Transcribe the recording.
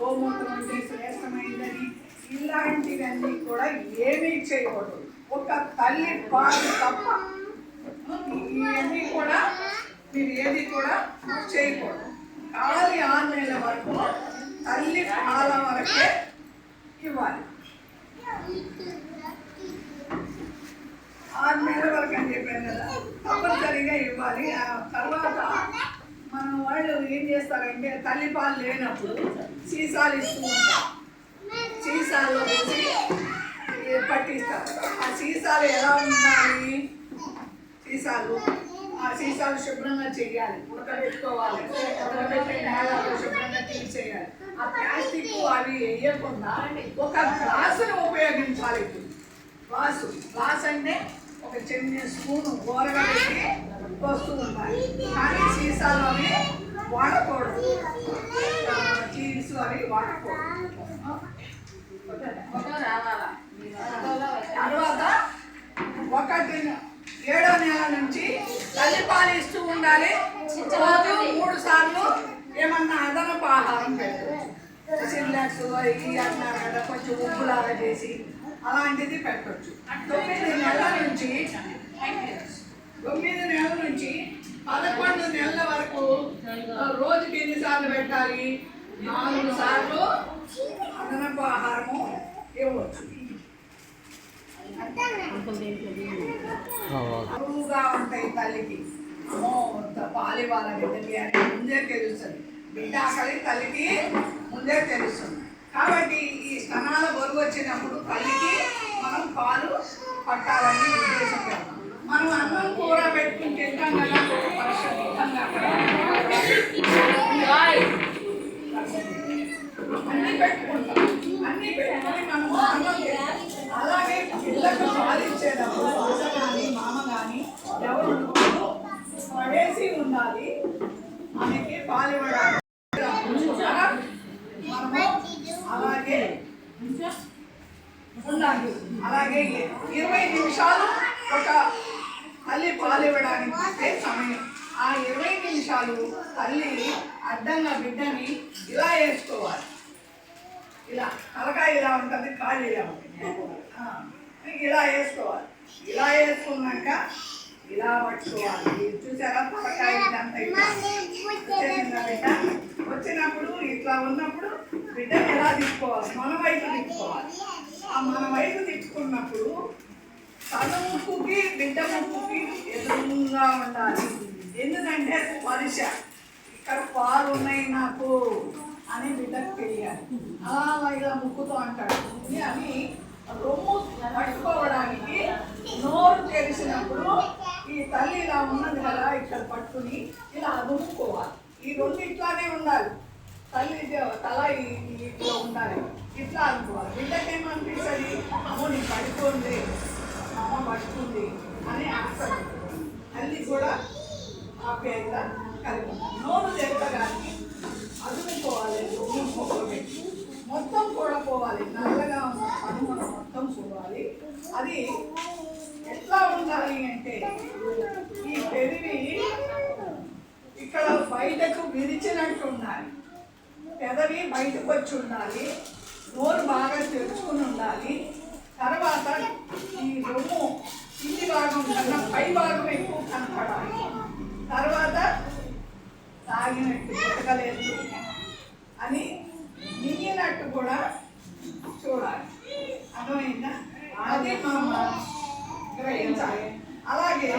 గోమూత్రం అంటే శ్రేష్టమైందని ఇలాంటివన్నీ కూడా ఏమీ చేయకూడదు. ఒక తల్లి పాలు తప్ప ఇవన్నీ కూడా మీరు ఏది కూడా చేయకూడదు. ఖాళీ ఆరు నెలల వరకు తల్లి పాల వరకే ఇవ్వాలి. ఆరు నెలల వరకు అని చెప్పాను కదా తప్పనిసరిగా ఇవ్వాలి. ఆ తర్వాత వాళ్ళు ఏం చేస్తారంటే తల్లి పాలు లేనప్పుడు సీసాలు ఇస్తూ ఉంటారు. సీసాల్లో వేసి ఏ పట్టిస్తారు. ఆ సీసాలు ఎలా ఉండాలి సీసాలు. ఆ సీసాలు శుభ్రంగా చేయాలి. ఉడకబెట్టుకోవాలి ఉడకబెట్టి నేలలో శుభ్రంగా తీసేయాలి. ఆ ప్లాస్టిక్ అవి వేయకుండా ఒక గ్లాసును ఉపయోగించాలి ఇప్పుడు. గ్లాసు. గ్లాస్ అంటే ఒక చిన్న స్పూన్ కూరగా పెట్టి కానీ సీసాలు అవి వాడకూడదు. చీజ్ అవి వాడకూడదు. తర్వాత ఒకటి ఏడో నెల నుంచి తల్లిపాలు ఇస్తూ ఉండాలి. రోజు మూడు సార్లు ఏమన్నా అదనపు ఆహారం పెట్టచ్చు. సిర్లాక్స్ ఇవి అన్నారు కదా కొంచెం ఉప్పులాగా చేసి అలాంటిది పెట్టచ్చు. తొమ్మిది నెలల నుంచి తొమ్మిది నెలల నుంచి రోజుకి ఎన్నిసార్లు పెట్టాలి. నాలుగు సార్లు అదనపు ఆహారము ఇవ్వచ్చు. అరువుగా ఉంటాయి తల్లికి. అమ్మో పాలి వాళ్ళ బిడ్డకి అని ముందే తెలుస్తుంది. బిడ్డ ఆకలి తల్లికి ముందే తెలుస్తుంది. కాబట్టి ఈ స్తనాల బరువు వచ్చినప్పుడు తల్లికి మనం పాలు అలాగే ఉండాలి. అలాగే ఇరవై నిమిషాలు ఒక తల్లి పాలివ్వడానికి ఇచ్చే సమయం. ఆ ఇరవై నిమిషాలు తల్లి అడ్డంగా బిడ్డని ఇలా వేసుకోవాలి. ఇలా తలకాయ ఇలా ఉంటుంది కాళ్ళు ఇలా ఉంటుంది ఇలా వేసుకోవాలి. ఇలా వేసుకున్నాక ఇలా పట్టుకోవాలి. చూసారా? తలకాయ బిడ్డ వచ్చినప్పుడు ఇట్లా ఉన్నప్పుడు బిడ్డను ఎలా తిప్పుకోవాలి? మన వైపు తిప్పుకోవాలి. ఆ మన వైపు తిప్పుకున్నప్పుడు తన ముక్కుకి బిడ్డ ముక్కుకి ఎదురుగా ఉండాలి. ఎందుకంటే స్పర్శ ఇక్కడ పాలు ఉన్నాయి నాకు అని బిడ్డకు తెలియాలి. అలా ఇలా ముక్కుతో అంటాడు. అని రొమ్ము పట్టుకోవడానికి నోరు తెరిచినప్పుడు ఈ తల్లి ఇలా ఉన్నది కదా ఇక్కడ పట్టుకుని ఇలా అదుముకోవాలి. ఈ రెండు ఇట్లానే ఉండాలి. తల్లి తల ఇట్లా ఉండాలి. ఇట్లా అనుకోవాలి. బిడ్డకేమనిపిస్తుంది? అమ్మో నీ పడుకోండి అమ్మ పడుతుంది అని ఆశ తల్లి కూడా ఆ పేద కలిగి నోరు తెరవగానే అదుముకోవాలి అదుముకోవాలి మొత్తం కూడా పోవాలి. నల్లగా ఉన్న మొత్తం పోవాలి. అది ఉండాలి అంటే ఈ పెరివి ఇక్కడ బయటకు విరిచినట్టు ఉండాలి. పెదవి బయటకు వచ్చి ఉండాలి. నోరు బాగా తెరుచుకుని ఉండాలి. తర్వాత ఈ రొమ్ము కింది భాగం కన్నా పై భాగం ఎక్కువ కనపడాలి. తర్వాత తాగినట్టు పుట్టకలేదు అని మింగినట్టు కూడా చూడాలి. అర్థమైందా? అది మా గ్రహించాలి అలాగే